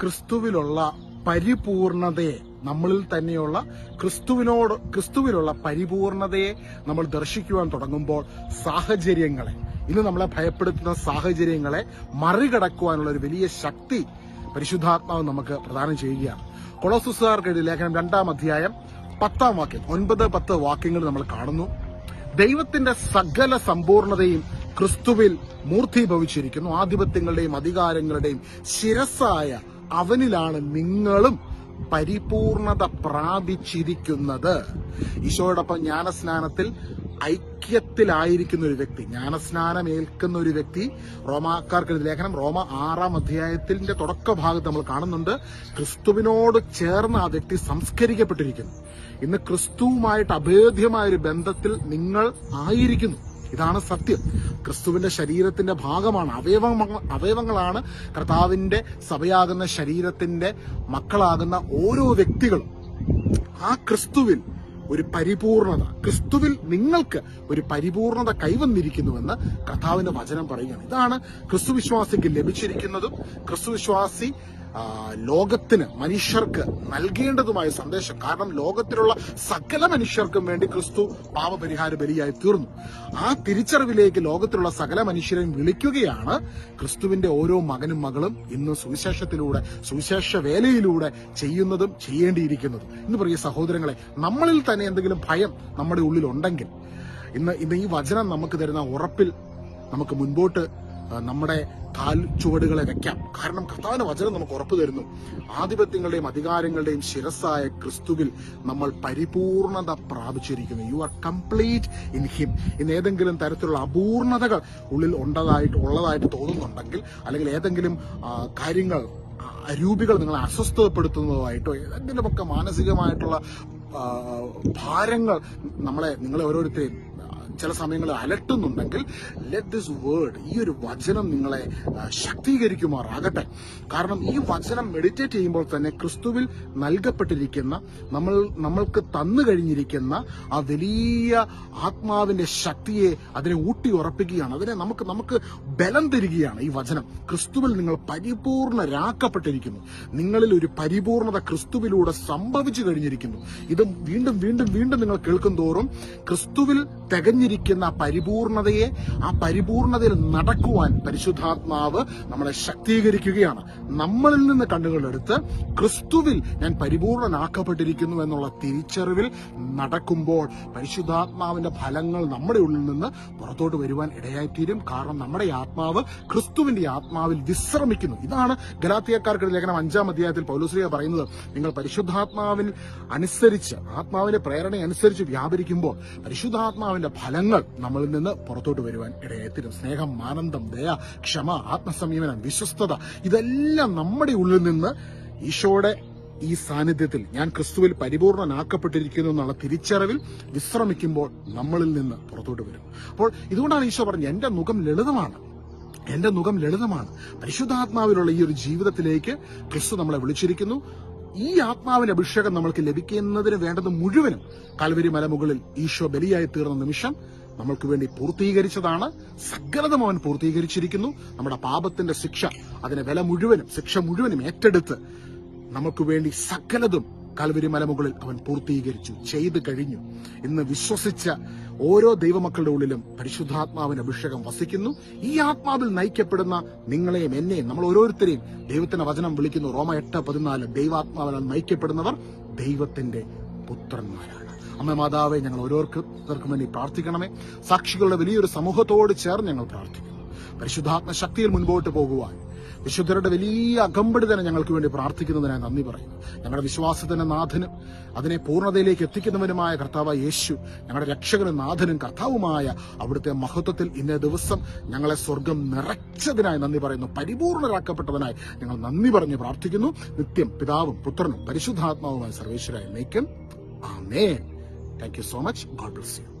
ക്രിസ്തുവിലുള്ള പരിപൂർണതയെ നമ്മളിൽ തന്നെയുള്ള ക്രിസ്തുവിനോട് ക്രിസ്തുവിലുള്ള പരിപൂർണതയെ നമ്മൾ ദർശിക്കുവാൻ തുടങ്ങുമ്പോൾ സാഹചര്യങ്ങളെ ഇന്ന് നമ്മളെ ഭയപ്പെടുത്തുന്ന സാഹചര്യങ്ങളെ മറികടക്കുവാനുള്ള ഒരു വലിയ ശക്തി പരിശുദ്ധാത്മാവ് നമുക്ക് പ്രദാനം ചെയ്യുകയാണ്. കൊളോസുസുകാർക്കെഴുതി ലേഖനം രണ്ടാം അധ്യായം പത്താം വാക്യം ഒൻപത് പത്ത് വാക്യങ്ങൾ നമ്മൾ കാണുന്നു. ദൈവത്തിന്റെ സകല സമ്പൂർണതയും ക്രിസ്തുവിൽ മൂർത്തീഭവിച്ചിരിക്കുന്നു. ആധിപത്യങ്ങളുടെയും അധികാരങ്ങളുടെയും ശിരസായ അവനിലാണ് നിങ്ങളും പരിപൂർണത പ്രാപിച്ചിരിക്കുന്നത്. ഈശോയോടൊപ്പം ജ്ഞാനസ്നാനത്തിൽ ഐക്യത്തിലായിരിക്കുന്ന ഒരു വ്യക്തി ജ്ഞാനസ്നാനം ഏൽക്കുന്ന ഒരു വ്യക്തി. റോമാക്കാർക്ക് ലേഖനം റോമ ആറാം അധ്യായത്തിന്റെ തുടക്ക ഭാഗത്ത് നമ്മൾ കാണുന്നുണ്ട്. ക്രിസ്തുവിനോട് ചേർന്ന് ആ വ്യക്തി സംസ്കരിക്കപ്പെട്ടിരിക്കുന്നു. ഇന്ന് ക്രിസ്തുവുമായിട്ട് അഭേദ്യമായ ഒരു ബന്ധത്തിൽ നിങ്ങൾ ആയിരിക്കുന്നു. ഇതാണ് സത്യം. ക്രിസ്തുവിന്റെ ശരീരത്തിന്റെ ഭാഗമാണ്. അവയവങ്ങൾ അവയവങ്ങളാണ് കർത്താവിന്റെ സഭയാകുന്ന ശരീരത്തിന്റെ മക്കളാകുന്ന ഓരോ വ്യക്തികളും. ആ ക്രിസ്തുവിൽ ഒരു പരിപൂർണത. ക്രിസ്തുവിൽ നിങ്ങൾക്ക് ഒരു പരിപൂർണത കൈവന്നിരിക്കുന്നുവെന്ന് കഥാവിന്റെ വചനം പറയുകയാണ്. ഇതാണ് ക്രിസ്തു വിശ്വാസിക്ക് ലഭിച്ചിരിക്കുന്നതും ക്രിസ്തു വിശ്വാസി ലോകത്തിന് മനുഷ്യർക്ക് നൽകേണ്ടതുമായ സന്ദേശം. കാരണം ലോകത്തിലുള്ള സകല മനുഷ്യർക്കും വേണ്ടി ക്രിസ്തു പാപപരിഹാര ബലിയായി തീർന്നു. ആ തിരിച്ചറിവിലേക്ക് ലോകത്തിലുള്ള സകല മനുഷ്യരെയും വിളിക്കുകയാണ് ക്രിസ്തുവിന്റെ ഓരോ മകനും മകളും ഇന്ന് സുവിശേഷത്തിലൂടെ സുവിശേഷ വേലയിലൂടെ ചെയ്യുന്നതും ചെയ്യേണ്ടിയിരിക്കുന്നതും. ഇന്ന് പ്രിയ സഹോദരങ്ങളെ നമ്മളിൽ തന്നെ എന്തെങ്കിലും ഭയം നമ്മുടെ ഉള്ളിലുണ്ടെങ്കിൽ ഇന്ന് ഇന്ന് ഈ വചനം നമുക്ക് തരുന്ന ഉറപ്പിൽ നമുക്ക് മുൻപോട്ട് നമ്മുടെ കാൽ ചുവടുകളെ വെക്കാം. കാരണം കർത്താവിന്റെ വചനം നമുക്ക് ഉറപ്പ് തരുന്നു. ആധിപത്യങ്ങളുടെയും അധികാരങ്ങളുടെയും ശിരസായ ക്രിസ്തുവിൽ നമ്മൾ പരിപൂർണത പ്രാപിച്ചിരിക്കുന്നു. You are complete in him ഇന്ന് ഏതെങ്കിലും തരത്തിലുള്ള അപൂർണതകൾ ഉള്ളിൽ ഉണ്ടതായിട്ട് ഉള്ളതായിട്ട് തോന്നുന്നുണ്ടെങ്കിൽ അല്ലെങ്കിൽ ഏതെങ്കിലും കാര്യങ്ങൾ രൂപികൾ നിങ്ങളെ അസ്വസ്ഥതപ്പെടുത്തുന്നതായിട്ടോ ഏതെങ്കിലുമൊക്കെ മാനസികമായിട്ടുള്ള ഭാരങ്ങൾ നമ്മളെ നിങ്ങളെ ഓരോരുത്തരെയും ചില സമയങ്ങളിൽ അലട്ടുന്നുണ്ടെങ്കിൽ ലെറ്റ് ദിസ് വേർഡ് ഈ ഒരു വചനം നിങ്ങളെ ശക്തീകരിക്കുമാറാകട്ടെ. കാരണം ഈ വചനം മെഡിറ്റേറ്റ് ചെയ്യുമ്പോൾ തന്നെ ക്രിസ്തുവിൽ നൽകപ്പെട്ടിരിക്കുന്ന നമ്മൾ നമ്മൾക്ക് തന്നു കഴിഞ്ഞിരിക്കുന്ന ആ വലിയ ആത്മാവിന്റെ ശക്തിയെ അതിനെ ഊട്ടി ഉറപ്പിക്കുകയാണ്. അതിനെ നമുക്ക് നമുക്ക് ബലം തരികയാണ് ഈ വചനം. ക്രിസ്തുവിൽ നിങ്ങൾ പരിപൂർണരാക്കപ്പെട്ടിരിക്കുന്നു. നിങ്ങളിൽ ഒരു പരിപൂർണത ക്രിസ്തുവിലൂടെ സംഭവിച്ചു കഴിഞ്ഞിരിക്കുന്നു. ഇത് വീണ്ടും വീണ്ടും വീണ്ടും നിങ്ങൾ കേൾക്കും തോറും ക്രിസ്തുവിൽ തികഞ്ഞിരിക്കുന്ന ആ പരിപൂർണതയെ ആ പരിപൂർണതയിൽ നടക്കുവാൻ പരിശുദ്ധാത്മാവ് നമ്മളെ ശക്തീകരിക്കുകയാണ്. നമ്മളിൽ നിന്ന് കണ്ണുകളെടുത്ത് ക്രിസ്തുവിൽ ഞാൻ പരിപൂർണനാക്കപ്പെട്ടിരിക്കുന്നു എന്നുള്ള തിരിച്ചറിവിൽ നടക്കുമ്പോൾ പരിശുദ്ധാത്മാവിന്റെ ഫലങ്ങൾ നമ്മുടെ ഉള്ളിൽ നിന്ന് പുറത്തോട്ട് വരുവാൻ ഇടയായിത്തീരും. കാരണം നമ്മുടെ ആത്മാവ് ക്രിസ്തുവിന്റെ ആത്മാവിൽ വിശ്രമിക്കുന്നു. ഇതാണ് ഗലാത്തിയക്കാർക്ക് ലേഖനം അഞ്ചാം അധ്യായത്തിൽ പൗലോസ്ലിയ പറയുന്നത്. നിങ്ങൾ പരിശുദ്ധാത്മാവിൽ അനുസരിച്ച് ആത്മാവിന്റെ പ്രേരണ അനുസരിച്ച് വ്യാപരിക്കുമ്പോൾ പരിശുദ്ധാത്മാവിന്റെ ഫലങ്ങൾ നമ്മളിൽ നിന്ന് പുറത്തോട്ട് വരുവാൻ ഇടയായിത്തീരും സ്നേഹം ആനന്ദം ദയ ക്ഷമ ആത്മസംയമനം വിശ്വസ്തത ഇതെല്ലാം നമ്മുടെ ഉള്ളിൽ നിന്ന് ഈശോയുടെ ഈ സാന്നിധ്യത്തിൽ ഞാൻ ക്രിസ്തുവിൽ പരിപൂർണനാക്കപ്പെട്ടിരിക്കുന്നു എന്നുള്ള തിരിച്ചറിവിൽ വിശ്രമിക്കുമ്പോൾ നമ്മളിൽ നിന്ന് പുറത്തോട്ട് വരും. അപ്പോൾ ഇതുകൊണ്ടാണ് ഈശോ പറഞ്ഞത് എന്റെ മുഖം ലളിതമാണ്. എന്റെ മുഖം ലളിതമാണ്. പരിശുദ്ധാത്മാവിലുള്ള ഈ ഒരു ജീവിതത്തിലേക്ക് ക്രിസ്തു നമ്മളെ വിളിച്ചിരിക്കുന്നു. ഈ ആത്മാവിന്റെ അഭിഷേകം നമ്മൾക്ക് ലഭിക്കുന്നതിന് വേണ്ടത് മുഴുവനും കൽവരി മലമുകളിൽ ഈശോ ബലിയായി തീർന്ന നിമിഷം നമ്മൾക്ക് വേണ്ടി പൂർത്തീകരിച്ചതാണ്. സകലതും അവൻ പൂർത്തീകരിച്ചിരിക്കുന്നു. നമ്മുടെ പാപത്തിന്റെ ശിക്ഷ അതിന്റെ വില മുഴുവനും ശിക്ഷ മുഴുവനും ഏറ്റെടുത്ത് നമുക്ക് വേണ്ടി സകലതും കൽവരി മലമുകളിൽ അവൻ പൂർത്തീകരിച്ചു ചെയ്തു കഴിഞ്ഞു. ഇന്ന് വിശ്വസിച്ച ഓരോ ദൈവമക്കളുടെ ഉള്ളിലും പരിശുദ്ധാത്മാവിന് അഭിഷേകം വസിക്കുന്നു. ഈ ആത്മാവിൽ നയിക്കപ്പെടുന്ന നിങ്ങളെയും എന്നെയും നമ്മൾ ഓരോരുത്തരെയും ദൈവത്തിന്റെ വചനം വിളിക്കുന്നു. റോമ എട്ട് പതിനാല്. ദൈവാത്മാവിനാൽ നയിക്കപ്പെടുന്നവർ ദൈവത്തിന്റെ പുത്രന്മാരാണ്. അമ്മ മാതാവെ ഞങ്ങൾ ഓരോരുത്തർക്കും വേണ്ടി പ്രാർത്ഥിക്കണമേ. സാക്ഷികളുടെ വലിയൊരു സമൂഹത്തോട് ചേർന്ന് ഞങ്ങൾ പ്രാർത്ഥിക്കുന്നു. പരിശുദ്ധാത്മ ശക്തിയിൽ മുൻപോട്ട് പോകുവാൻ വിശുദ്ധരുടെ വലിയ അകമ്പടി തന്നെ ഞങ്ങൾക്ക് വേണ്ടി പ്രാർത്ഥിക്കുന്നതിനായി നന്ദി പറയുന്നു. ഞങ്ങളുടെ വിശ്വാസത്തിന്റെ നാഥനും അതിനെ പൂർണതയിലേക്ക് എത്തിക്കുന്നവനുമായ കർത്താവ് യേശു ഞങ്ങളുടെ രക്ഷകനും നാഥനും കർത്താവുമായ അവിടുത്തെ മഹത്വത്തിൽ ഇന്നേ ദിവസം ഞങ്ങളെ സ്വർഗം നിറച്ചതിനായി നന്ദി പറയുന്നു. പരിപൂർണരാക്കപ്പെട്ടതിനായി ഞങ്ങൾ നന്ദി പറഞ്ഞ് പ്രാർത്ഥിക്കുന്നു. നിത്യം പിതാവും പുത്രനും പരിശുദ്ധാത്മാവുമായ സർവേശ്വരായി നയിക്കും ആമേൻ. Thank you so much God bless you